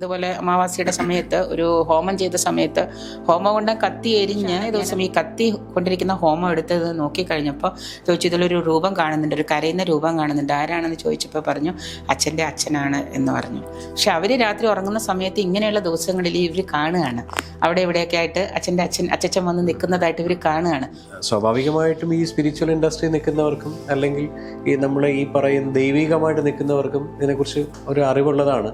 ഇതുപോലെ അമാവാസിയുടെ സമയത്ത് ഒരു ഹോമം ചെയ്ത സമയത്ത് ഹോമം കൊണ്ട് കത്തി എരിഞ്ഞ് ദിവസം ഈ കത്തി കൊണ്ടിരിക്കുന്ന ഹോമം എടുത്തത് നോക്കിക്കഴിഞ്ഞപ്പോൾ ചോദിച്ചു ഇതിലൊരു രൂപം കാണുന്നുണ്ട് ഒരു കരയുന്ന രൂപം കാണുന്നുണ്ട്. ആരാണെന്ന് ചോദിച്ചപ്പോൾ പറഞ്ഞു അച്ഛന്റെ അച്ഛനാണ് എന്ന് പറഞ്ഞു. പക്ഷെ അവർ രാത്രി ഉറങ്ങുന്ന സമയത്ത് ഇങ്ങനെയുള്ള ദിവസങ്ങളിൽ ഇവർ കാണുകയാണ്. അവിടെ ഇവിടെയൊക്കെ ആയിട്ട് അച്ഛന്റെ അച്ഛൻ അച്ഛൻ വന്ന് നിൽക്കുന്നതായിട്ട് ഇവർ കാണുകയാണ്. സ്വാഭാവികമായിട്ടും ഈ സ്പിരിച്വൽ ഇൻഡസ്ട്രി നിൽക്കുന്നവർക്കും അല്ലെങ്കിൽ ഈ നമ്മൾ ഈ പറയുന്ന ദൈവികമായിട്ട് നിൽക്കുന്നവർക്കും ഇതിനെക്കുറിച്ച് ഒരു അറിവുള്ളതാണ്.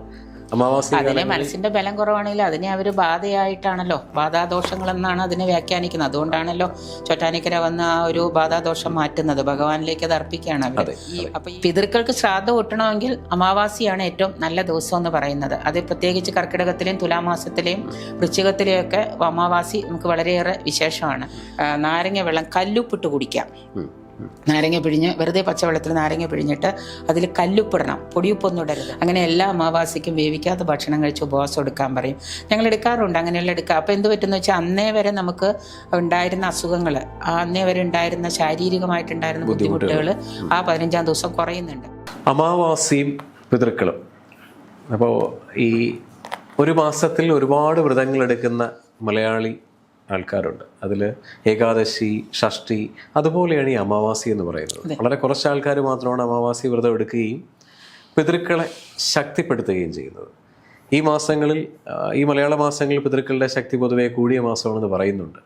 അതിനെ മനസ്സിന്റെ ബലം കുറവാണെങ്കിൽ അതിനെ അവർ ബാധയായിട്ടാണല്ലോ. ബാധാദോഷങ്ങൾ എന്നാണ് അതിനെ വ്യാഖ്യാനിക്കുന്നത്. അതുകൊണ്ടാണല്ലോ ചൊറ്റാനിക്കര വന്ന ആ ഒരു ബാധാദോഷം മാറ്റുന്നത്. ഭഗവാനിലേക്ക് അത് അർപ്പിക്കുകയാണ് അവർ അപ്പൊ ഈ പിതൃക്കൾക്ക് ശ്രാദ്ധ ഒട്ടണമെങ്കിൽ അമാവാസിയാണ് ഏറ്റവും നല്ല ദിവസം എന്ന് പറയുന്നത്. അത് പ്രത്യേകിച്ച് കർക്കിടകത്തിലെയും തുലാമാസത്തിലെയും വൃശ്ചികത്തിലെയും ഒക്കെ അമാവാസി നമുക്ക് വളരെയേറെ വിശേഷമാണ്. നാരങ്ങ വെള്ളം കല്ലുപ്പിട്ട് കുടിക്കാം. നാരങ്ങ പിഴിഞ്ഞ് വെറുതെ പച്ചവെള്ളത്തിൽ നാരങ്ങ പിഴിഞ്ഞിട്ട് അതിൽ കല്ലുപ്പിടണം. പൊടിയുപ്പൊന്നും ഇടരുത്. അങ്ങനെ എല്ലാ അമാവാസിക്കും വേവിക്കാത്ത ഭക്ഷണം കഴിച്ച് ഉപവാസം എടുക്കാൻ പറയും. ഞങ്ങൾ എടുക്കാറുണ്ട് അങ്ങനെയുള്ള എടുക്കുക അപ്പോൾ എന്ത് പറ്റുമെന്ന് വെച്ചാൽ അന്നേ വരെ നമുക്ക് ഉണ്ടായിരുന്ന അസുഖങ്ങൾ അന്നേ വരെ ഉണ്ടായിരുന്ന ശാരീരികമായിട്ടുണ്ടായിരുന്ന ബുദ്ധിമുട്ടുകൾ ആ പതിനഞ്ചാം ദിവസം കുറയുന്നുണ്ട്. അമാവാസിയും പിതൃക്കളും. അപ്പോൾ ഈ ഒരു മാസത്തിൽ ഒരുപാട് വ്രതങ്ങൾ എടുക്കുന്ന മലയാളി ആൾക്കാരുണ്ട്. അതിൽ ഏകാദശി ഷഷ്ടി അതുപോലെയാണ് ഈ അമാവാസി എന്ന് പറയുന്നത്. വളരെ കുറച്ച് ആൾക്കാർ മാത്രമാണ് അമാവാസി വ്രതം എടുക്കുകയും പിതൃക്കളെ ശക്തിപ്പെടുത്തുകയും ചെയ്യുന്നത്. ഈ മാസങ്ങളിൽ ഈ മലയാള മാസങ്ങളിൽ പിതൃക്കളുടെ ശക്തി പൊതുവെ കൂടിയ മാസമാണെന്ന് പറയുന്നുണ്ട്.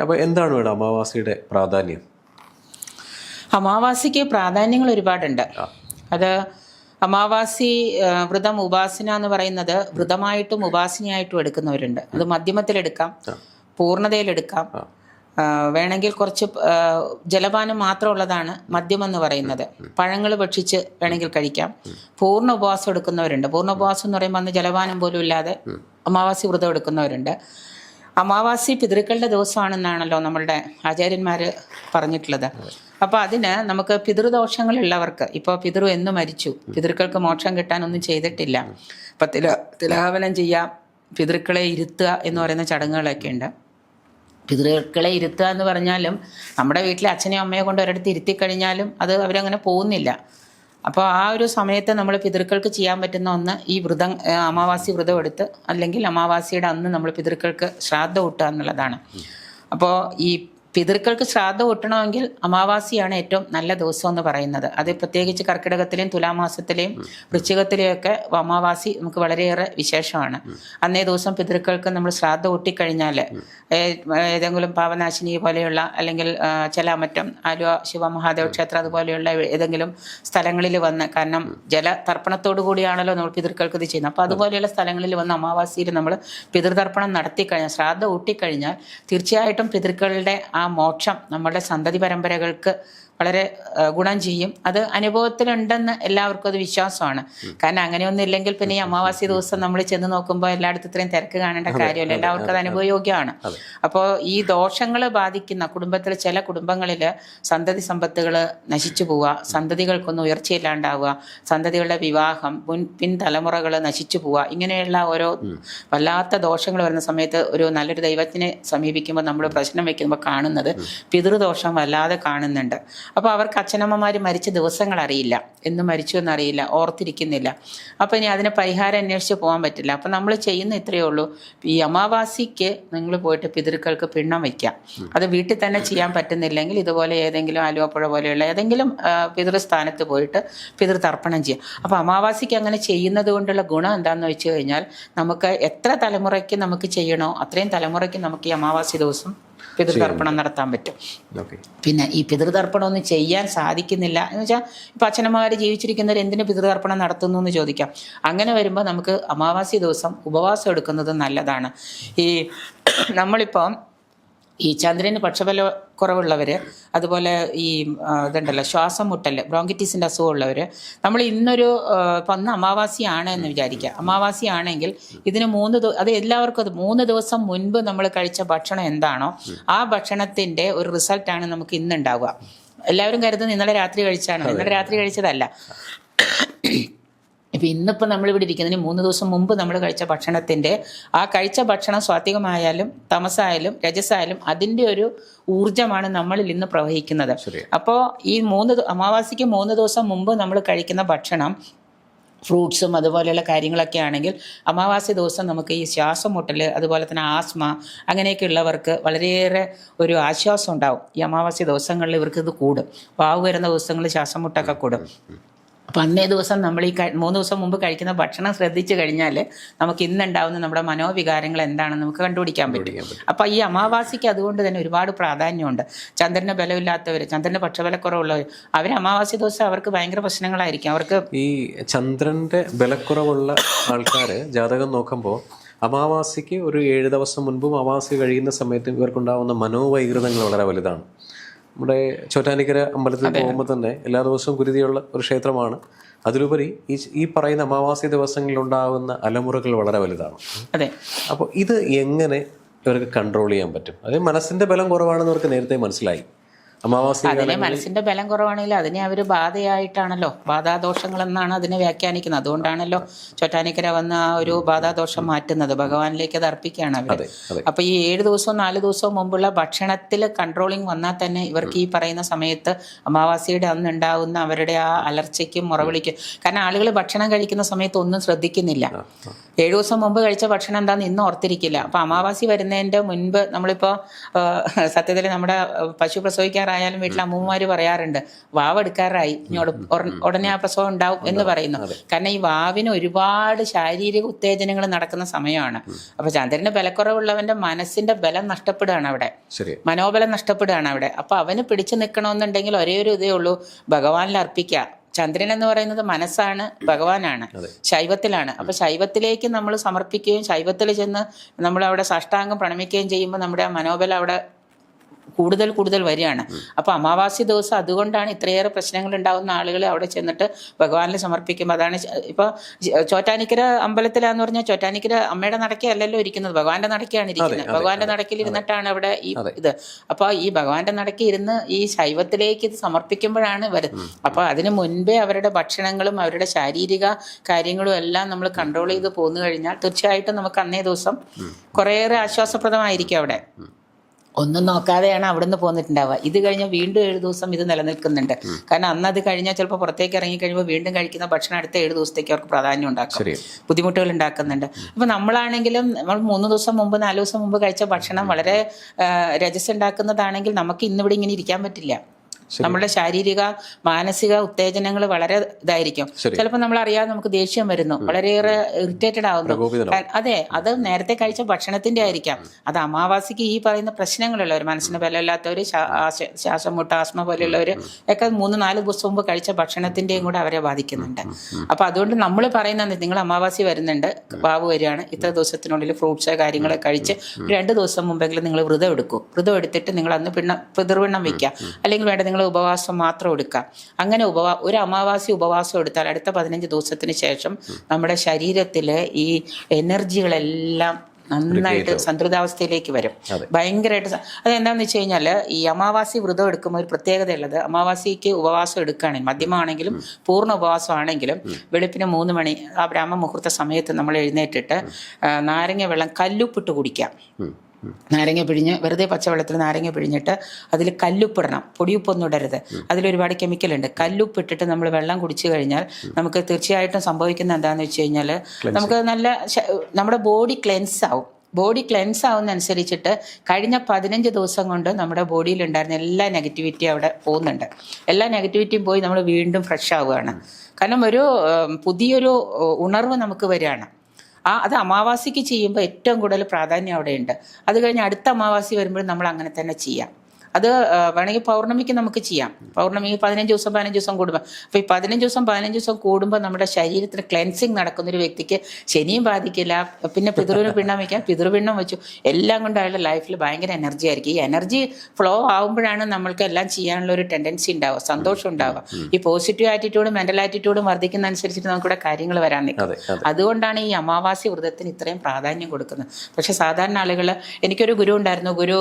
അപ്പോൾ എന്താണ് ഇവിടെ അമാവാസിയുടെ പ്രാധാന്യം? അമാവാസിക്ക് പ്രാധാന്യങ്ങൾ ഒരുപാടുണ്ട്. അത് അമാവാസി വ്രതം ഉപാസന എന്ന് പറയുന്നത് വ്രതമായിട്ടും ഉപാസനയായിട്ടും എടുക്കുന്നവരുണ്ട്. അത് മധ്യമത്തിലെടുക്കാം പൂർണതയിലെടുക്കാം. എടുക്കാം വേണമെങ്കിൽ കുറച്ച് ജലപാനം മാത്രമുള്ളതാണ് മദ്യം എന്ന് പറയുന്നത് പഴങ്ങൾ ഭക്ഷിച്ച് വേണമെങ്കിൽ കഴിക്കാം. പൂർണ ഉപവാസം എടുക്കുന്നവരുണ്ട്. പൂർണ ഉപവാസം എന്ന് പറയുമ്പോൾ അന്ന് ജലപാനം പോലും ഇല്ലാതെ അമാവാസി വ്രതം എടുക്കുന്നവരുണ്ട്. അമാവാസി പിതൃക്കളുടെ ദിവസമാണെന്നാണല്ലോ നമ്മളുടെ ആചാര്യന്മാർ പറഞ്ഞിട്ടുള്ളത്. അപ്പോൾ അതിന് നമുക്ക് പിതൃദോഷങ്ങളുള്ളവർക്ക് ഇപ്പോൾ പിതൃ എന്ന് മരിച്ചു. പിതൃക്കൾക്ക് മോക്ഷം കിട്ടാനൊന്നും ചെയ്തിട്ടില്ല. അപ്പം തില തിലാവനം ചെയ്യാം പിതൃക്കളെ ഇരുത്തുക എന്ന് പറയുന്ന ചടങ്ങുകളൊക്കെ ഉണ്ട് പിതൃക്കളെ ഇരുത്തുക എന്ന് പറഞ്ഞാലും നമ്മുടെ വീട്ടിലെ അച്ഛനെയും അമ്മയെ കൊണ്ട് ഒരിടത്ത് ഇരുത്തി കഴിഞ്ഞാലും അത് അവരങ്ങനെ പോകുന്നില്ല. അപ്പോൾ ആ ഒരു സമയത്ത് നമ്മൾ പിതൃക്കൾക്ക് ചെയ്യാൻ പറ്റുന്ന ഒന്ന് ഈ വ്രതം അമാവാസി വ്രതം എടുത്ത് അല്ലെങ്കിൽ അമാവാസിയുടെ അന്ന് നമ്മൾ പിതൃക്കൾക്ക് ശ്രാദ്ധ കൂട്ടുക എന്നുള്ളതാണ്. അപ്പോൾ ഈ പിതൃക്കൾക്ക് ശ്രാദ്ധ ഒട്ടണമെങ്കിൽ അമാവാസിയാണ് ഏറ്റവും നല്ല ദിവസം എന്ന് പറയുന്നത്. അത് പ്രത്യേകിച്ച് കർക്കിടകത്തിലെയും തുലാമാസത്തിലെയും വൃശ്ചികത്തിലെയും ഒക്കെ അമാവാസി നമുക്ക് വളരെയേറെ വിശേഷമാണ്. അന്നേ ദിവസം പിതൃക്കൾക്ക് നമ്മൾ ശ്രാദ്ധ ഒട്ടിക്കഴിഞ്ഞാൽ ഏതെങ്കിലും പാവനാശിനി പോലെയുള്ള അല്ലെങ്കിൽ ചില മറ്റം ആലുവ ശിവമഹാദേവ ക്ഷേത്രം അതുപോലെയുള്ള ഏതെങ്കിലും സ്ഥലങ്ങളിൽ വന്ന് കാരണം ജല തർപ്പണത്തോടു കൂടിയാണല്ലോ നമ്മൾ പിതൃക്കൾക്ക് ഇത് ചെയ്യുന്നത്. അപ്പോൾ അതുപോലെയുള്ള സ്ഥലങ്ങളിൽ വന്ന് അമാവാസിയിൽ നമ്മൾ പിതൃതർപ്പണം നടത്തിക്കഴിഞ്ഞാൽ ശ്രാദ്ധ ഊട്ടിക്കഴിഞ്ഞാൽ തീർച്ചയായിട്ടും പിതൃക്കളുടെ ആ മോക്ഷം നമ്മുടെ സന്തതി പരമ്പരകൾക്ക് വളരെ ഗുണം ചെയ്യും. അത് അനുഭവത്തിലുണ്ടെന്ന് എല്ലാവർക്കും അത് വിശ്വാസമാണ്. കാരണം അങ്ങനെയൊന്നും ഇല്ലെങ്കിൽ പിന്നെ ഈ അമാവാസി ദിവസം നമ്മൾ ചെന്ന് നോക്കുമ്പോൾ എല്ലായിടത്തും ഇത്രയും തിരക്ക് കാണേണ്ട കാര്യമല്ല. എല്ലാവർക്കും അത് അനുഭവയോഗ്യമാണ്. അപ്പോൾ ഈ ദോഷങ്ങൾ ബാധിക്കുന്ന കുടുംബത്തിൽ ചില കുടുംബങ്ങളിൽ സന്തതി സമ്പത്തുകൾ നശിച്ചു പോവുക സന്തതികൾക്കൊന്നും ഉയർച്ചയില്ലാണ്ടാവുക സന്തതികളുടെ വിവാഹം മുൻ പിൻതലമുറകൾ നശിച്ചു പോവുക ഇങ്ങനെയുള്ള ഓരോ വല്ലാത്ത ദോഷങ്ങൾ വരുന്ന സമയത്ത് ഒരു നല്ലൊരു ദൈവത്തിനെ സമീപിക്കുമ്പോൾ നമ്മൾ പ്രശ്നം വെക്കുമ്പോൾ കാണുന്നത് പിതൃദോഷം വല്ലാതെ കാണുന്നുണ്ട്. അപ്പോൾ അവർക്ക് അച്ഛനമ്മമാർ മരിച്ച ദിവസങ്ങൾ അറിയില്ല എന്ന് മരിച്ചു എന്നറിയില്ല. ഓർത്തിരിക്കുന്നില്ല. അപ്പോൾ ഇനി അതിന് പരിഹാരം അന്വേഷിച്ച് പോകാൻ പറ്റില്ല. അപ്പോൾ നമ്മൾ ചെയ്യുന്ന ഇത്രയേ ഉള്ളൂ. ഈ അമാവാസിക്ക് നിങ്ങൾ പോയിട്ട് പിതൃക്കൾക്ക് പിണ്ണം വയ്ക്കാം അത് വീട്ടിൽ തന്നെ ചെയ്യാൻ പറ്റുന്നില്ലെങ്കിൽ ഇതുപോലെ ഏതെങ്കിലും ആലുവപ്പുഴ പോലെയുള്ള ഏതെങ്കിലും പിതൃസ്ഥാനത്ത് പോയിട്ട് പിതൃതർപ്പണം ചെയ്യാം. അപ്പോൾ അമാവാസിക്ക് അങ്ങനെ ചെയ്യുന്നത് കൊണ്ടുള്ള ഗുണം എന്താണെന്ന് വെച്ച് കഴിഞ്ഞാൽ നമുക്ക് എത്ര തലമുറയ്ക്ക് നമുക്ക് ചെയ്യണോ അത്രയും തലമുറയ്ക്ക് നമുക്ക് ഈ അമാവാസി ദിവസം പിതൃതർപ്പണം നടത്താൻ പറ്റും. പിന്നെ ഈ പിതൃതർപ്പണം ഒന്നും ചെയ്യാൻ സാധിക്കുന്നില്ല. എന്ന് വെച്ചാൽ ഇപ്പം അച്ഛനമ്മമാർ ജീവിച്ചിരിക്കുന്നവർ എന്തിനു പിതൃതർപ്പണം നടത്തുന്നു എന്ന് ചോദിക്കാം. അങ്ങനെ വരുമ്പോൾ നമുക്ക് അമാവാസി ദിവസം ഉപവാസം എടുക്കുന്നത് നല്ലതാണ്. ഈ നമ്മളിപ്പം ഈ ചന്ദ്രന് പക്ഷബല കുറവുള്ളവർ അതുപോലെ ഈ ഇതുണ്ടല്ലോ ശ്വാസം മുട്ടൽ ബ്രോങ്കിറ്റീസിന്റെ അസുഖമുള്ളവർ നമ്മൾ ഇന്നൊരു പന്ന് അമാവാസിയാണ് എന്ന് വിചാരിക്കുക അമാവാസിയാണെങ്കിൽ ഇതിന് മൂന്ന് അത് എല്ലാവർക്കും അത് മൂന്ന് ദിവസം മുൻപ് നമ്മൾ കഴിച്ച ഭക്ഷണം എന്താണോ ആ ഭക്ഷണത്തിന്റെ ഒരു റിസൾട്ടാണ് നമുക്ക് ഇന്നുണ്ടാവുക. എല്ലാവരും കരുതുന്നത് ഇന്നലെ രാത്രി കഴിച്ചാണോ. ഇന്നലെ രാത്രി കഴിച്ചതല്ല. ഇപ്പം ഇന്നിപ്പോൾ നമ്മളിവിടെ ഇരിക്കുന്നതിന് മൂന്ന് ദിവസം മുമ്പ് നമ്മൾ കഴിച്ച ഭക്ഷണത്തിന്റെ ആ കഴിച്ച ഭക്ഷണം സ്വാത്വികമായാലും തമസായാലും രജസായാലും അതിന്റെ ഒരു ഊർജമാണ് നമ്മളിൽ ഇന്ന് പ്രവഹിക്കുന്നത്. അപ്പോൾ ഈ മൂന്ന് അമാവാസിക്ക് മൂന്ന് ദിവസം മുമ്പ് നമ്മൾ കഴിക്കുന്ന ഭക്ഷണം ഫ്രൂട്ട്സും അതുപോലെയുള്ള കാര്യങ്ങളൊക്കെ ആണെങ്കിൽ അമാവാസി ദിവസം നമുക്ക് ഈ ശ്വാസം മുട്ടൽ അതുപോലെ തന്നെ ആസ്മ അങ്ങനെയൊക്കെ ഉള്ളവർക്ക് വളരെയേറെ ഒരു ആശ്വാസം ഉണ്ടാവും. ഈ അമാവാസി ദിവസങ്ങളിൽ ഇവർക്ക് ഇത് കൂടും. വാവ് വരുന്ന ദിവസങ്ങളിൽ ശ്വാസം മുട്ടൊക്കെ കൂടും. അപ്പം അന്നേ ദിവസം നമ്മൾ ഈ മൂന്ന് ദിവസം മുമ്പ് കഴിക്കുന്ന ഭക്ഷണം ശ്രദ്ധിച്ചു കഴിഞ്ഞാൽ നമുക്ക് ഇന്നുണ്ടാവുന്ന നമ്മുടെ മനോവികാരങ്ങൾ എന്താണെന്ന് നമുക്ക് കണ്ടുപിടിക്കാൻ പറ്റും. അപ്പം ഈ അമാവാസിക്ക് അതുകൊണ്ട് തന്നെ ഒരുപാട് പ്രാധാന്യമുണ്ട്. ചന്ദ്രന് ബലമില്ലാത്തവർ ചന്ദ്രന് പക്ഷബലക്കുറവുള്ളവർ അവർ അമാവാസി ദിവസം അവർക്ക് ഭയങ്കര പ്രശ്നങ്ങളായിരിക്കും. അവർക്ക് ഈ ചന്ദ്രന്റെ ബലക്കുറവുള്ള ആൾക്കാര് ജാതകം നോക്കുമ്പോൾ അമാവാസിക്ക് ഒരു ഏഴ് ദിവസം മുൻപും അമാവാസി കഴിയുന്ന സമയത്ത് ഇവർക്കുണ്ടാവുന്ന മനോവൈകൃതങ്ങൾ വളരെ വലുതാണ്. നമ്മുടെ ചോറ്റാനിക്കര അമ്പലത്തിൽ പോകുമ്പോൾ തന്നെ എല്ലാ ദിവസവും ഗുരുതിയുള്ള ഒരു ക്ഷേത്രമാണ്. അതിലുപരി ഈ ഈ പറയുന്ന അമാവാസി ദിവസങ്ങളിൽ ഉണ്ടാകുന്ന അലമുറകൾ വളരെ വലുതാണ്. അതെ. അപ്പോൾ ഇത് എങ്ങനെ ഇവർക്ക് കൺട്രോൾ ചെയ്യാൻ പറ്റും? അതായത് മനസ്സിന്റെ ബലം കുറവാണെന്ന് അവർക്ക് നേരത്തെ മനസ്സിലായി. അമാവാസി അതിനെ മനസ്സിന്റെ ബലം കുറവാണെങ്കിൽ അതിനെ അവർ ബാധയായിട്ടാണല്ലോ. ബാധാദോഷങ്ങൾ എന്നാണ് അതിനെ വ്യാഖ്യാനിക്കുന്നത്. അതുകൊണ്ടാണല്ലോ ചൊറ്റാനിക്കര വന്ന ആ ഒരു ബാധാദോഷം മാറ്റുന്നത്. ഭഗവാനിലേക്ക് അത് അർപ്പിക്കുകയാണ് അവർ അപ്പൊ ഈ ഏഴ് ദിവസവും നാല് ദിവസവും മുമ്പുള്ള ഭക്ഷണത്തിൽ കൺട്രോളിങ് വന്നാൽ തന്നെ ഇവർക്ക് ഈ പറയുന്ന സമയത്ത് അമാവാസിയുടെ അന്ന് ഉണ്ടാവുന്ന അവരുടെ ആ അലർച്ചയ്ക്കും മുറവിളിക്കും. കാരണം ആളുകൾ ഭക്ഷണം കഴിക്കുന്ന സമയത്ത് ഒന്നും ശ്രദ്ധിക്കുന്നില്ല. ഏഴു ദിവസം മുമ്പ് കഴിച്ച ഭക്ഷണം എന്താന്ന് ഇന്ന് ഓർത്തിരിക്കില്ല. അപ്പൊ അമാവാസി വരുന്നതിന്റെ മുൻപ് നമ്മളിപ്പോ സത്യത്തിൽ നമ്മുടെ പശു പശു പ്രസവിക്കാറായാലും വീട്ടിൽ അമ്മൂമ്മമാര് പറയാറുണ്ട് വാവ് എടുക്കാറായി. ഇനി ഉടനെ ആ പ്രസവം ഉണ്ടാവും എന്ന് പറയുന്നു. കാരണം ഈ വാവിന് ഒരുപാട് ശാരീരിക ഉത്തേജനങ്ങൾ നടക്കുന്ന സമയമാണ്. അപ്പൊ ചന്ദ്രന് ബലക്കുറവുള്ളവന്റെ മനസ്സിന്റെ ബലം നഷ്ടപ്പെടുകയാണ് അവിടെ. മനോബലം നഷ്ടപ്പെടുകയാണ് അവിടെ. അപ്പൊ അവന് പിടിച്ചു നിൽക്കണമെന്നുണ്ടെങ്കിൽ ഒരേ ഒരു ഇതേ ഉള്ളൂ. ഭഗവാനിൽ അർപ്പിക്കുക. ചന്ദ്രൻ എന്ന് പറയുന്നത് മനസ്സാണ് ഭഗവാനാണ് ശൈവത്തിലാണ്. അപ്പൊ ശൈവത്തിലേക്ക് നമ്മൾ സമർപ്പിക്കുകയും ശൈവത്തിൽ ചെന്ന് നമ്മൾ അവിടെ സാഷ്ടാംഗം പ്രണമിക്കുകയും ചെയ്യുമ്പോൾ നമ്മുടെ ആ മനോബലം അവിടെ കൂടുതൽ കൂടുതൽ വരികയാണ്. അപ്പോൾ അമാവാസി ദിവസം അതുകൊണ്ടാണ് ഇത്രയേറെ പ്രശ്നങ്ങൾ ഉണ്ടാകുന്ന ആളുകൾ അവിടെ ചെന്നിട്ട് ഭഗവാനിൽ സമർപ്പിക്കുമ്പോൾ അതാണ് ഇപ്പോൾ ഇപ്പൊ ചോറ്റാനിക്കര അമ്പലത്തിലാന്ന് പറഞ്ഞാൽ ചോറ്റാനിക്കര അമ്മയുടെ നടക്കയല്ലല്ലോ ഇരിക്കുന്നത്. ഭഗവാന്റെ നടക്കയാണ് ഇരിക്കുന്നത്. ഭഗവാന്റെ നടക്കിൽ ഇരുന്നിട്ടാണ് അവിടെ ഈ ഇത്. അപ്പോൾ ഈ ഭഗവാന്റെ നടക്കി ഇരുന്ന് ഈ ശൈവത്തിലേക്ക് ഇത് സമർപ്പിക്കുമ്പോഴാണ് വരുന്നത് അപ്പോൾ അതിന് മുൻപേ അവരുടെ ഭക്ഷണങ്ങളും അവരുടെ ശാരീരിക കാര്യങ്ങളും എല്ലാം നമ്മൾ കൺട്രോൾ ചെയ്ത് പോന്നു കഴിഞ്ഞാൽ തീർച്ചയായിട്ടും നമുക്ക് അന്നേ ദിവസം കുറേയേറെ ആശ്വാസപ്രദമായിരിക്കും അവിടെ. ഒന്നും നോക്കാതെയാണ് അവിടുന്ന് പോന്നിട്ടുണ്ടാവുക. ഇത് കഴിഞ്ഞാൽ വീണ്ടും ഏഴ് ദിവസം ഇത് നിലനിൽക്കുന്നുണ്ട്. കാരണം അന്ന് അത് കഴിഞ്ഞാൽ ചിലപ്പോൾ പുറത്തേക്ക് ഇറങ്ങി കഴിയുമ്പോൾ വീണ്ടും കഴിക്കുന്ന ഭക്ഷണം അടുത്ത ഏഴ് ദിവസത്തേക്ക് അവർക്ക് പ്രാധാന്യം ഉണ്ടാക്കും. ബുദ്ധിമുട്ടുകൾ ഉണ്ടാക്കുന്നുണ്ട്. അപ്പം നമ്മളാണെങ്കിലും നമ്മൾ മൂന്ന് ദിവസം മുമ്പ് നാല് ദിവസം മുമ്പ് കഴിച്ച ഭക്ഷണം വളരെ രജസ് ഉണ്ടാക്കുന്നതാണെങ്കിൽ നമുക്ക് ഇന്നിവിടെ ഇങ്ങനെ ഇരിക്കാൻ പറ്റില്ല. നമ്മുടെ ശാരീരിക മാനസിക ഉത്തേജനങ്ങൾ വളരെ ഇതായിരിക്കും. ചിലപ്പോൾ നമ്മൾ അറിയാതെ നമുക്ക് ദേഷ്യം വരുന്നു. വളരെയേറെ ഇറിറ്റേറ്റഡ് ആവുന്നു. അതെ അത് നേരത്തെ കഴിച്ച ഭക്ഷണത്തിന്റെ ആയിരിക്കാം. അത് അമാവാസിക്ക് ഈ പറയുന്ന പ്രശ്നങ്ങളുള്ളവർ മനസ്സിന് ബലമില്ലാത്തവർ ശ്വാസം മുട്ട ആസ്മ പോലെയുള്ളവർ ഒക്കെ മൂന്ന് നാല് ദിവസം മുമ്പ് കഴിച്ച ഭക്ഷണത്തിന്റെയും കൂടെ അവരെ ബാധിക്കുന്നുണ്ട്. അപ്പൊ അതുകൊണ്ട് നമ്മൾ പറയുന്നത് നിങ്ങൾ അമാവാസി വരുന്നുണ്ട് ബാബു വരികയാണ്. ഇത്ര ദിവസത്തിനുള്ളിൽ ഫ്രൂട്ട്സ് കാര്യങ്ങളൊക്കെ കഴിച്ച് രണ്ട് ദിവസം മുമ്പെങ്കിലും നിങ്ങൾ വ്രതം എടുക്കൂ. വ്രതം എടുത്തിട്ട് നിങ്ങൾ അന്ന് പിണ്ണ പിതൃവെണ്ണം വെക്കുക. അല്ലെങ്കിൽ വേണ്ട നിങ്ങൾ ഉപവാസം മാത്രം എടുക്കുക. അങ്ങനെ ഉപവാ ഒരു അമാവാസി ഉപവാസം എടുത്താൽ അടുത്ത പതിനഞ്ച് ദിവസത്തിന് ശേഷം നമ്മുടെ ശരീരത്തിലെ ഈ എനർജികളെല്ലാം നന്നായിട്ട് സന്തുലിതാവസ്ഥയിലേക്ക് വരും. ഭയങ്കരമായിട്ട് അതെന്താണെന്ന് വെച്ച് കഴിഞ്ഞാൽ ഈ അമാവാസി വ്രതം എടുക്കുമ്പോൾ ഒരു പ്രത്യേകതയുള്ളത് അമാവാസിക്ക് ഉപവാസം എടുക്കുകയാണെങ്കിൽ മദ്യമാണെങ്കിലും പൂർണ ഉപവാസമാണെങ്കിലും വെളുപ്പിന് മൂന്ന് മണി ആ ബ്രാഹ്മ മുഹൂർത്ത സമയത്ത് നമ്മൾ എഴുന്നേറ്റിട്ട് നാരങ്ങ വെള്ളം കല്ലുപ്പിട്ട് കുടിക്കാം. നാരങ്ങ പിഴിഞ്ഞ് വെറുതെ പച്ചവെള്ളത്തിൽ നാരങ്ങ പിഴിഞ്ഞിട്ട് അതിൽ കല്ലുപ്പിടണം. പൊടിയുപ്പൊന്നും ഇടരുത്. അതിലൊരുപാട് കെമിക്കൽ ഉണ്ട്. കല്ലുപ്പിട്ടിട്ട് നമ്മൾ വെള്ളം കുടിച്ചു കഴിഞ്ഞാൽ നമുക്ക് തീർച്ചയായിട്ടും സംഭവിക്കുന്ന എന്താണെന്ന് വെച്ച് കഴിഞ്ഞാൽ നമുക്ക് നല്ല നമ്മുടെ ബോഡി ക്ലെൻസ് ആവും. ബോഡി ക്ലെൻസ് ആവുന്ന അനുസരിച്ചിട്ട് കഴിഞ്ഞ പതിനഞ്ച് ദിവസം കൊണ്ട് നമ്മുടെ ബോഡിയിൽ ഉണ്ടായിരുന്ന എല്ലാ നെഗറ്റിവിറ്റിയും അവിടെ പോകുന്നുണ്ട്. എല്ലാ നെഗറ്റിവിറ്റിയും പോയി നമ്മൾ വീണ്ടും ഫ്രഷ് ആവുകയാണ്. കാരണം ഒരു പുതിയൊരു ഉണർവ് നമുക്ക് വരികയാണ്. ആ അത് അമാവാസിക്ക് ചെയ്യുമ്പോൾ ഏറ്റവും കൂടുതൽ പ്രാധാന്യം അവിടെയുണ്ട്. അത് കഴിഞ്ഞ് അടുത്ത അമാവാസി വരുമ്പോഴും നമ്മൾ അങ്ങനെ തന്നെ ചെയ്യാം. അത് വേണമെങ്കിൽ പൗർണമിക്ക് നമുക്ക് ചെയ്യാം. പൗർണമിക്ക് പതിനഞ്ച് ദിവസം പതിനഞ്ച് ദിവസം കൂടുമ്പോൾ അപ്പോൾ ഈ പതിനഞ്ച് ദിവസം പതിനഞ്ച് ദിവസം കൂടുമ്പോൾ നമ്മുടെ ശരീരത്തിന് ക്ലെൻസിങ് നടക്കുന്ന ഒരു വ്യക്തിക്ക് ശനിയും ബാധിക്കില്ല. പിന്നെ പിതൃവിന് പിണ്ണം വയ്ക്കാം പിതൃപിണ്ണം വെച്ചു. എല്ലാം കൊണ്ട് അയാളുടെ ലൈഫിൽ ഭയങ്കര എനർജി ആയിരിക്കും. ഈ എനർജി ഫ്ലോ ആവുമ്പോഴാണ് നമ്മൾക്ക് എല്ലാം ചെയ്യാനുള്ള ഒരു ടെൻഡൻസി ഉണ്ടാവുക സന്തോഷം ഉണ്ടാവുക. ഈ പോസിറ്റീവ് ആറ്റിറ്റ്യൂഡും മെന്റൽ ആറ്റിറ്റ്യൂഡും വർദ്ധിക്കുന്ന അനുസരിച്ചിട്ട് നമുക്കിവിടെ കാര്യങ്ങൾ വരാൻ നിൽക്കും അതെ അതെ. അതുകൊണ്ടാണ് ഈ അമാവാസി വ്രതത്തിന് ഇത്രയും പ്രാധാന്യം കൊടുക്കുന്നത്. പക്ഷെ സാധാരണ ആളുകൾ എനിക്കൊരു ഗുരു ഉണ്ടായിരുന്നു. ഗുരു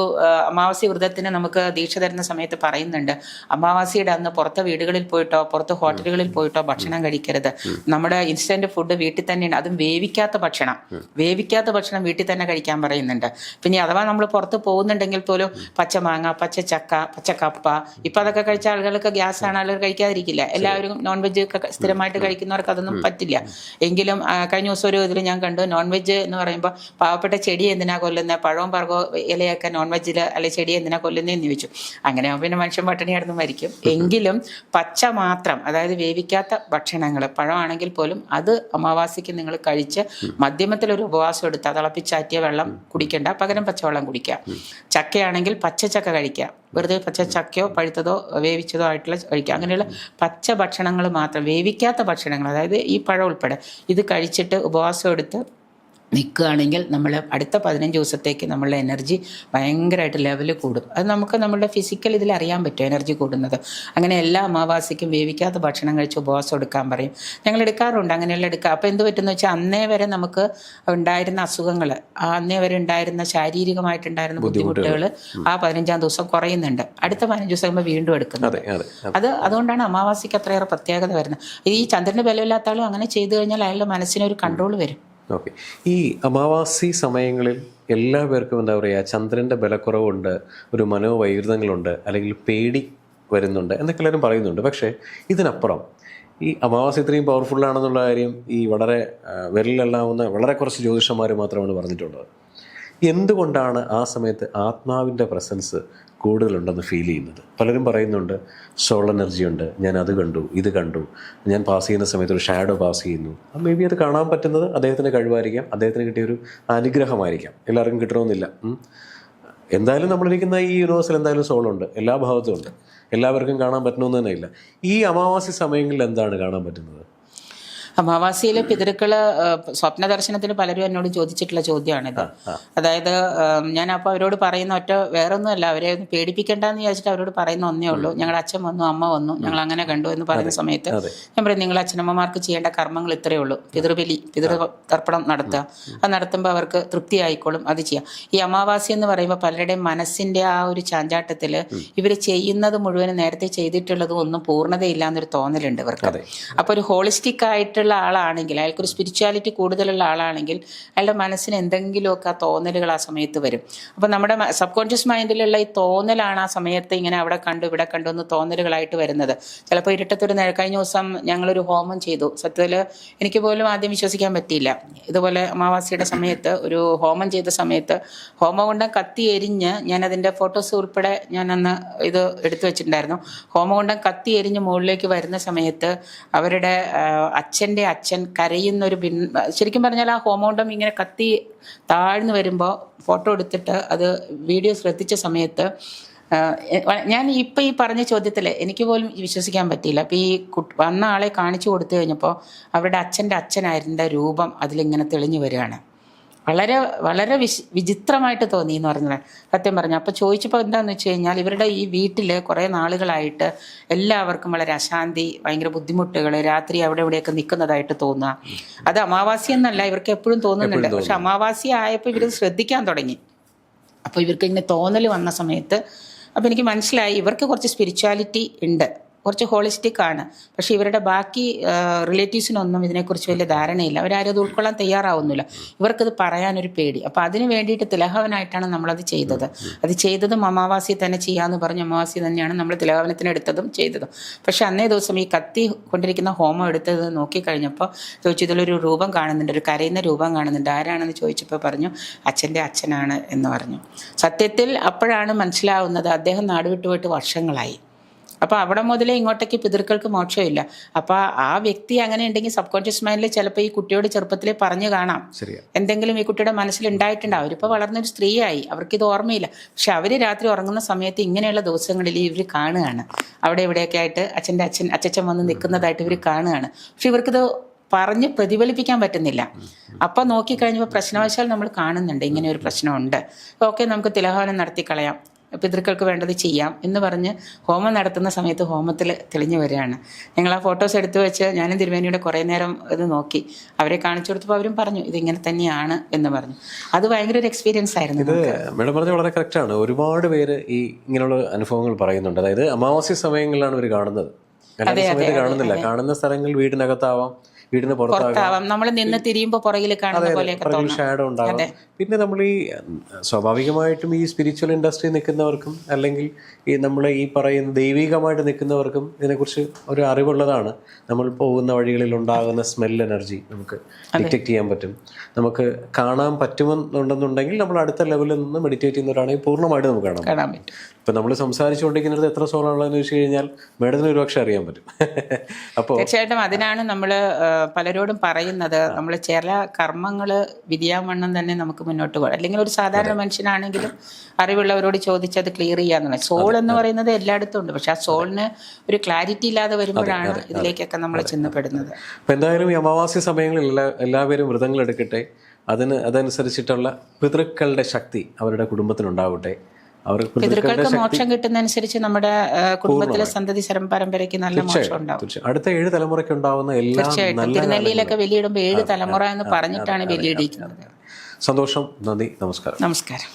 അമാവാസി വ്രതത്തിന് നമുക്ക് ദീക്ഷ തരുന്ന സമയത്ത് പറയുന്നുണ്ട് അമാവാസിയുടെ അന്ന് പുറത്തെ വീടുകളിൽ പോയിട്ടോ പുറത്ത് ഹോട്ടലുകളിൽ പോയിട്ടോ ഭക്ഷണം കഴിക്കരുത്. നമ്മുടെ ഇൻസ്റ്റന്റ് ഫുഡ് വീട്ടിൽ തന്നെയാണ്. അതും വേവിക്കാത്ത ഭക്ഷണം. വേവിക്കാത്ത ഭക്ഷണം വീട്ടിൽ തന്നെ കഴിക്കാൻ പറയുന്നുണ്ട്. പിന്നെ അഥവാ നമ്മൾ പുറത്ത് പോകുന്നുണ്ടെങ്കിൽ പോലും പച്ച മാങ്ങ പച്ച ചക്ക പച്ച കപ്പ ഇപ്പൊ അതൊക്കെ കഴിച്ച ആളുകൾക്ക് ഗ്യാസ് ആണ് ആളുകൾ കഴിക്കാതിരിക്കില്ല. എല്ലാവരും നോൺ വെജ് ഒക്കെ സ്ഥിരമായിട്ട് കഴിക്കുന്നവർക്ക് അതൊന്നും പറ്റില്ല. എങ്കിലും കഴിഞ്ഞ ദിവസം ഒരു ഇതിൽ ഞാൻ കണ്ടു നോൺ വെജ് എന്ന് പറയുമ്പോൾ പാവപ്പെട്ട ചെടി എന്തിനാ കൊല്ലുന്നത് പഴവും പറകോ ഇലയൊക്കെ നോൺ വെജിൽ അല്ലെ ചെടി എന്തിനാ കൊല്ലുന്നതെന്ന് ചോദിച്ചു അങ്ങനെ ആവുമ്പോൾ പിന്നെ മനുഷ്യൻ പട്ടിണി കിടന്ന് മരിക്കും. എങ്കിലും പച്ച മാത്രം അതായത് വേവിക്കാത്ത ഭക്ഷണങ്ങൾ പഴമാണെങ്കിൽ പോലും അത് അമാവാസിക്ക് നിങ്ങൾ കഴിച്ച് മധ്യമത്തിൽ ഒരു ഉപവാസം എടുത്ത് തിളപ്പിച്ചാറ്റിയ വെള്ളം കുടിക്കേണ്ട. പകരം പച്ചവെള്ളം കുടിക്കുക. ചക്കയാണെങ്കിൽ പച്ച ചക്ക കഴിക്കുക. വെറുതെ പച്ച ചക്കയോ പഴുത്തതോ വേവിച്ചതോ ആയിട്ടുള്ള കഴിക്കുക. അങ്ങനെയുള്ള പച്ച ഭക്ഷണങ്ങൾ മാത്രം വേവിക്കാത്ത ഭക്ഷണങ്ങൾ അതായത് ഈ പഴം ഉൾപ്പെടെ ഇത് കഴിച്ചിട്ട് ഉപവാസം എടുത്ത് നിൽക്കുകയാണെങ്കിൽ നമ്മൾ അടുത്ത പതിനഞ്ച് ദിവസത്തേക്ക് നമ്മളുടെ എനർജി ഭയങ്കരമായിട്ട് ലെവൽ കൂടും. അത് നമുക്ക് നമ്മളുടെ ഫിസിക്കൽ ഇതിൽ അറിയാൻ പറ്റും എനർജി കൂടുന്നത്. അങ്ങനെ എല്ലാ അമാവാസിക്കും വേവിക്കാത്ത ഭക്ഷണം കഴിച്ച് ഉപവാസം എടുക്കാൻ പറയും. ഞങ്ങൾ എടുക്കാറുണ്ട് അങ്ങനെയുള്ള എടുക്കുക അപ്പോൾ എന്ത് പറ്റുമെന്ന് വെച്ചാൽ അന്നേ വരെ നമുക്ക് ഉണ്ടായിരുന്ന അസുഖങ്ങൾ അന്നേ വരെ ഉണ്ടായിരുന്ന ശാരീരികമായിട്ടുണ്ടായിരുന്ന ബുദ്ധിമുട്ടുകൾ. ആ പതിനഞ്ചാം ദിവസം കുറയുന്നുണ്ട്. അടുത്ത പതിനഞ്ച് ദിവസം കഴിയുമ്പോൾ വീണ്ടും എടുക്കുന്നത്. അതെ അതെ അത്. അതുകൊണ്ടാണ് അമാവാസിക്ക് അത്രയേറെ പ്രത്യേകത വരുന്നത്. ഈ ചന്ദ്രന് ബലമില്ലാത്ത ആളും അങ്ങനെ ചെയ്തു കഴിഞ്ഞാൽ അയാളുടെ മനസ്സിനൊരു കൺട്രോൾ വരും. ഓക്കെ ഈ അമാവാസി സമയങ്ങളിൽ എല്ലാവർക്കും എന്താ പറയുക ചന്ദ്രന്റെ ബലക്കുറവുണ്ട് ഒരു മനോവൈകൃതങ്ങളുണ്ട് അല്ലെങ്കിൽ പേടി വരുന്നുണ്ട് എന്നൊക്കെ എല്ലാവരും പറയുന്നുണ്ട്. പക്ഷേ ഇതിനപ്പുറം ഈ അമാവാസി ഇത്രയും പവർഫുൾ ആണെന്നുള്ള കാര്യം ഈ വളരെ വിരലിലെല്ലാവുന്ന വളരെ കുറച്ച് ജ്യോതിഷന്മാർ മാത്രമാണ് പറഞ്ഞിട്ടുള്ളത്. എന്തുകൊണ്ടാണ് ആ സമയത്ത് ആത്മാവിന്റെ പ്രസൻസ് കൂടുതലുണ്ടെന്ന് ഫീൽ ചെയ്യുന്നത്. പലരും പറയുന്നുണ്ട് സോൾ എനർജി ഉണ്ട് ഞാൻ അത് കണ്ടു ഇത് കണ്ടു ഞാൻ പാസ് ചെയ്യുന്ന സമയത്ത് ഒരു ഷാഡോ പാസ് ചെയ്യുന്നു. മേ ബി അത് കാണാൻ പറ്റുന്നത് അദ്ദേഹത്തിന്റെ കഴിവായിരിക്കാം അദ്ദേഹത്തിന് കിട്ടിയ ഒരു അനുഗ്രഹമായിരിക്കാം. എല്ലാവർക്കും കിട്ടണമെന്നില്ല. എന്തായാലും നമ്മളിരിക്കുന്ന ഈ യൂണിവേഴ്സിൽ എന്തായാലും സോളുണ്ട് എല്ലാ ഭാഗത്തും ഉണ്ട്. എല്ലാവർക്കും കാണാൻ പറ്റണമെന്ന് തന്നെ ഇല്ല. ഈ അമാവാസി സമയങ്ങളിൽ എന്താണ് കാണാൻ പറ്റുന്നത്? അമാവാസിയിലെ പിതൃക്കൾ സ്വപ്ന ദർശനത്തിന് പലരും എന്നോട് ചോദിച്ചിട്ടുള്ള ചോദ്യമാണിത്. അതായത് ഞാൻ അപ്പോൾ അവരോട് പറയുന്ന ഒറ്റ വേറൊന്നുമല്ല അവരെ ഒന്ന് പേടിപ്പിക്കേണ്ടെന്ന് വിചാരിച്ചിട്ട് അവരോട് പറയുന്ന ഒന്നേ ഉള്ളൂ. ഞങ്ങളുടെ അച്ഛൻ വന്നു അമ്മ വന്നു ഞങ്ങൾ അങ്ങനെ കണ്ടു എന്ന് പറയുന്ന സമയത്ത് ഞാൻ പറയും നിങ്ങൾ അച്ഛനമ്മമാർക്ക് ചെയ്യേണ്ട കർമ്മങ്ങൾ ഇത്രയേ ഉള്ളൂ. പിതൃബലി പിതൃ തർപ്പണം നടത്തുക അത് നടത്തുമ്പോൾ അവർക്ക് തൃപ്തി ആയിക്കോളും അത് ചെയ്യാം. ഈ അമാവാസി എന്ന് പറയുമ്പോൾ പലരുടെയും മനസ്സിന്റെ ആ ഒരു ചാഞ്ചാട്ടത്തിൽ ഇവർ ചെയ്യുന്നത് മുഴുവനും നേരത്തെ ചെയ്തിട്ടുള്ളതും ഒന്നും പൂർണതയില്ല എന്നൊരു തോന്നലുണ്ട് ഇവർക്ക്. അപ്പൊ അപ്പോൾ ഒരു ഹോളിസ്റ്റിക് ആയിട്ടുള്ള ആളാണെങ്കിൽ അയാൾക്കൊരു സ്പിരിച്വാലിറ്റി കൂടുതലുള്ള ആളാണെങ്കിൽ അയാളുടെ മനസ്സിന് എന്തെങ്കിലുമൊക്കെ ആ തോന്നലുകൾ ആ സമയത്ത് വരും. അപ്പോൾ നമ്മുടെ സബ് കോൺഷ്യസ് മൈൻഡിലുള്ള ഈ തോന്നലാണ് ആ സമയത്ത് ഇങ്ങനെ അവിടെ കണ്ടു ഇവിടെ കണ്ടു എന്ന് തോന്നലുകളായിട്ട് വരുന്നത്. ചിലപ്പോൾ ഇരുട്ടത്തൊരു കഴിഞ്ഞ ദിവസം ഞങ്ങളൊരു ഹോമം ചെയ്തു. സത്യത്തിൽ എനിക്ക് പോലും ആദ്യം വിശ്വസിക്കാൻ പറ്റിയില്ല. ഇതുപോലെ അമാവാസിയുടെ സമയത്ത് ഒരു ഹോമം ചെയ്ത സമയത്ത് ഹോമകുണ്ടം കത്തി എരിഞ്ഞ് ഞാൻ അതിന്റെ ഫോട്ടോസ് ഉൾപ്പെടെ ഞാൻ അന്ന് ഇത് എടുത്തു വെച്ചിട്ടുണ്ടായിരുന്നു. ഹോമകുണ്ടം കത്തി എരിഞ്ഞ് മുകളിലേക്ക് വരുന്ന സമയത്ത് അവരുടെ ആ, അച്ഛന്റെ അച്ഛൻ കരയുന്ന ഒരു ശരിക്കും പറഞ്ഞാൽ ആ ഹോമോണ്ടം ഇങ്ങനെ കത്തി താഴ്ന്നു വരുമ്പോൾ ഫോട്ടോ എടുത്തിട്ട് അത് വീഡിയോ ശ്രദ്ധിച്ച സമയത്ത് ഞാൻ ഇപ്പം ഈ പറഞ്ഞ ചോദ്യത്തിൽ എനിക്ക് പോലും വിശ്വസിക്കാൻ പറ്റിയില്ല. അപ്പം ഈ വന്ന ആളെ കാണിച്ചു കൊടുത്തു കഴിഞ്ഞപ്പോൾ അവരുടെ അച്ഛന്റെ അച്ഛനായിരുന്ന രൂപം അതിലിങ്ങനെ തെളിഞ്ഞു വരികയാണ്. വളരെ വളരെ വിശ് വിചിത്രമായിട്ട് തോന്നി എന്ന് പറഞ്ഞത്. സത്യം പറഞ്ഞു അപ്പോൾ ചോദിച്ചപ്പോൾ എന്താണെന്ന് വെച്ച് കഴിഞ്ഞാൽ ഇവരുടെ ഈ വീട്ടിൽ കുറേ നാളുകളായിട്ട് എല്ലാവർക്കും വളരെ അശാന്തി ഭയങ്കര ബുദ്ധിമുട്ടുകൾ രാത്രി അവിടെ ഇവിടെയൊക്കെ നിൽക്കുന്നതായിട്ട് തോന്നുക. അത് അമാവാസി എന്നല്ല ഇവർക്ക് എപ്പോഴും തോന്നുന്നുണ്ട്. പക്ഷെ അമാവാസി ആയപ്പോൾ ഇവർ ശ്രദ്ധിക്കാൻ തുടങ്ങി. അപ്പോൾ ഇവർക്ക് ഇങ്ങനെ തോന്നൽ വന്ന സമയത്ത് അപ്പോൾ എനിക്ക് മനസ്സിലായി ഇവർക്ക് കുറച്ച് സ്പിരിച്വാലിറ്റി ഉണ്ട്. കുറച്ച് ഹോളിസ്റ്റിക് ആണ്. പക്ഷേ ഇവരുടെ ബാക്കി റിലേറ്റീവ്സിനൊന്നും ഇതിനെക്കുറിച്ച് വലിയ ധാരണയില്ല. അവരാരും അത് ഉൾക്കൊള്ളാൻ തയ്യാറാവുന്നില്ല. ഇവർക്കത് പറയാനൊരു പേടി. അപ്പോൾ അതിന് വേണ്ടിയിട്ട് തിലഹവനായിട്ടാണ് നമ്മളത് ചെയ്തത്. അത് ചെയ്തതും അമാവാസി തന്നെ ചെയ്യാമെന്ന് പറഞ്ഞ് അമാവാസി തന്നെയാണ് നമ്മൾ തിലഹവനത്തിന് എടുത്തതും ചെയ്തതും. പക്ഷേ അന്നേ ദിവസം ഈ കത്തി കൊണ്ടിരിക്കുന്ന ഹോമം എടുത്തത് നോക്കിക്കഴിഞ്ഞപ്പോൾ ചോദിച്ചു ഇതിലൊരു രൂപം കാണുന്നുണ്ട്. ഒരു കരയുന്ന രൂപം കാണുന്നുണ്ട്. ആരാണെന്ന് ചോദിച്ചപ്പോൾ പറഞ്ഞു അച്ഛന്റെ അച്ഛനാണ് എന്ന് പറഞ്ഞു. സത്യത്തിൽ അപ്പോഴാണ് മനസ്സിലാവുന്നത് അദ്ദേഹം നാടുവിട്ടുപോയിട്ട് വർഷങ്ങളായി. അപ്പോൾ അവിടെ മുതലേ ഇങ്ങോട്ടേക്ക് പിതൃക്കൾക്ക് മോക്ഷമില്ല. അപ്പോൾ ആ വ്യക്തി അങ്ങനെ ഉണ്ടെങ്കിൽ സബ് കോൺഷ്യസ് മൈൻഡിൽ ചിലപ്പോൾ ഈ കുട്ടിയോട് ചെറുപ്പത്തിൽ പറഞ്ഞു കാണാം. എന്തെങ്കിലും ഈ കുട്ടിയുടെ മനസ്സിൽ ഉണ്ടായിട്ടുണ്ടാവും. അവരിപ്പോൾ വളർന്നൊരു സ്ത്രീയായി. അവർക്കിത് ഓർമ്മയില്ല. പക്ഷെ അവർ രാത്രി ഉറങ്ങുന്ന സമയത്ത് ഇങ്ങനെയുള്ള ദിവസങ്ങളിൽ ഇവർ കാണുകയാണ്. അവിടെ ഇവിടെയൊക്കെ ആയിട്ട് അച്ഛന്റെ അച്ഛൻ അച്ഛൻ വന്ന് നിൽക്കുന്നതായിട്ട് ഇവർ കാണുകയാണ്. പക്ഷെ ഇവർക്കിത് പറഞ്ഞ് പ്രതിഫലിപ്പിക്കാൻ പറ്റുന്നില്ല. അപ്പം നോക്കിക്കഴിഞ്ഞപ്പോൾ പ്രശ്നവശാൽ നമ്മൾ കാണുന്നുണ്ട്. ഇങ്ങനെ ഒരു പ്രശ്നമുണ്ട്. ഓക്കെ നമുക്ക് തിലഹോനം നടത്തി കളയാം പിതൃക്കൾക്ക് വേണ്ടത് ചെയ്യാം എന്ന് പറഞ്ഞ് ഹോമം നടത്തുന്ന സമയത്ത് ഹോമത്തിൽ തെളിഞ്ഞു വരികയാണ്. ഞങ്ങൾ ആ ഫോട്ടോസ് എടുത്തു വെച്ച് ഞാനും തിരുമേനിയുടെ കുറേ നേരം ഇത് നോക്കി. അവരെ കാണിച്ചു കൊടുത്തപ്പോൾ അവരും പറഞ്ഞു ഇതിങ്ങനെ തന്നെയാണ് എന്ന് പറഞ്ഞു. അത് ഭയങ്കര ഒരു എക്സ്പീരിയൻസ് ആയിരുന്നു ഇത് മേഡം പറഞ്ഞ വളരെ കറക്റ്റാണ് ഒരുപാട് പേര് ഈ ഇങ്ങനെയുള്ള അനുഭവങ്ങൾ പറയുന്നുണ്ട്. അതായത് അമാവാസ്യ സമയങ്ങളിലാണ് ഇവർ കാണുന്നത്. കാണുന്നില്ല. കാണുന്ന സ്ഥലങ്ങൾ വീടിനകത്താവാം. വീടിന് പുറത്താകാം. പുറത്താവാം. നമ്മൾ നിന്ന് തിരിയുമ്പോൾ പുറകിൽ കാണുന്ന പോലെയൊക്കെ ഷാഡോ ഉണ്ടാവും. പിന്നെ നമ്മൾ ഈ സ്വാഭാവികമായിട്ടും ഈ സ്പിരിച്വൽ ഇൻഡസ്ട്രി നിൽക്കുന്നവർക്കും അല്ലെങ്കിൽ ഈ നമ്മൾ ഈ പറയുന്ന ദൈവികമായിട്ട് നിൽക്കുന്നവർക്കും ഇതിനെക്കുറിച്ച് ഒരു അറിവുള്ളതാണ്. നമ്മൾ പോകുന്ന വഴികളിൽ ഉണ്ടാകുന്ന സ്മെൽ എനർജി നമുക്ക് ഡിറ്റക്ട് ചെയ്യാൻ പറ്റും. നമുക്ക് കാണാൻ പറ്റുമെന്നുണ്ടെന്നുണ്ടെങ്കിൽ നമ്മൾ അടുത്ത ലെവലിൽ നിന്ന് മെഡിറ്റേറ്റ് ചെയ്യുന്നവരാണെങ്കിൽ പൂർണമായിട്ട് നമുക്ക് കാണാം കാണാൻ പറ്റും. ഇപ്പം നമ്മൾ സംസാരിച്ചുകൊണ്ടിരിക്കുന്നത് എത്ര സോളാണുള്ളതെന്ന് ചോദിച്ചു കഴിഞ്ഞാൽ മേഡത്തിന് ഒരുപക്ഷെ അറിയാൻ പറ്റും. അപ്പോൾ തീർച്ചയായിട്ടും അതിനാണ് നമ്മൾ പലരോടും പറയുന്നത് നമ്മൾ ചില കർമ്മങ്ങൾ വിധിയാവണ്ണം തന്നെ നമുക്ക് മുന്നോട്ട് പോകാം അല്ലെങ്കിൽ ഒരു സാധാരണ മനുഷ്യനാണെങ്കിലും അറിവുള്ളവരോട് ചോദിച്ചത് ക്ലിയർ ചെയ്യാന്നുള്ള സോൾ എന്ന് പറയുന്നത് എല്ലായിടത്തും ഉണ്ട്. പക്ഷെ ആ സോളിന് ഒരു ക്ലാരിറ്റി ഇല്ലാതെ വരുമ്പോഴാണ് ഇതിലേക്കൊക്കെ നമ്മൾ ചെന്നപ്പെടുന്നത് അപ്പം എന്തായാലും ഈ അമാവാസ്യ സമയങ്ങളിൽ എല്ലാ എല്ലാവരും വ്രതങ്ങൾ എടുക്കട്ടെ. അതിന് അതനുസരിച്ചിട്ടുള്ള പിതൃക്കളുടെ ശക്തി അവരുടെ കുടുംബത്തിനുണ്ടാവട്ടെ. അവർക്ക് പിതൃക്കൾക്ക് മോക്ഷം കിട്ടുന്നതനുസരിച്ച് നമ്മുടെ കുടുംബത്തിലെ സന്തതി പരമ്പരയ്ക്ക് നല്ല മോക്ഷം ഉണ്ടാവും. അടുത്ത ഏഴ് തലമുറയ്ക്ക് ഉണ്ടാവുന്ന എല്ലാ തിരുനെല്ലിയിലൊക്കെ ബലിയിടുമ്പോൾ ഏഴ് തലമുറ എന്ന് പറഞ്ഞിട്ടാണ് ബലിയിടിക്കുന്നത് സന്തോഷം നന്ദി നമസ്കാരം. നമസ്കാരം.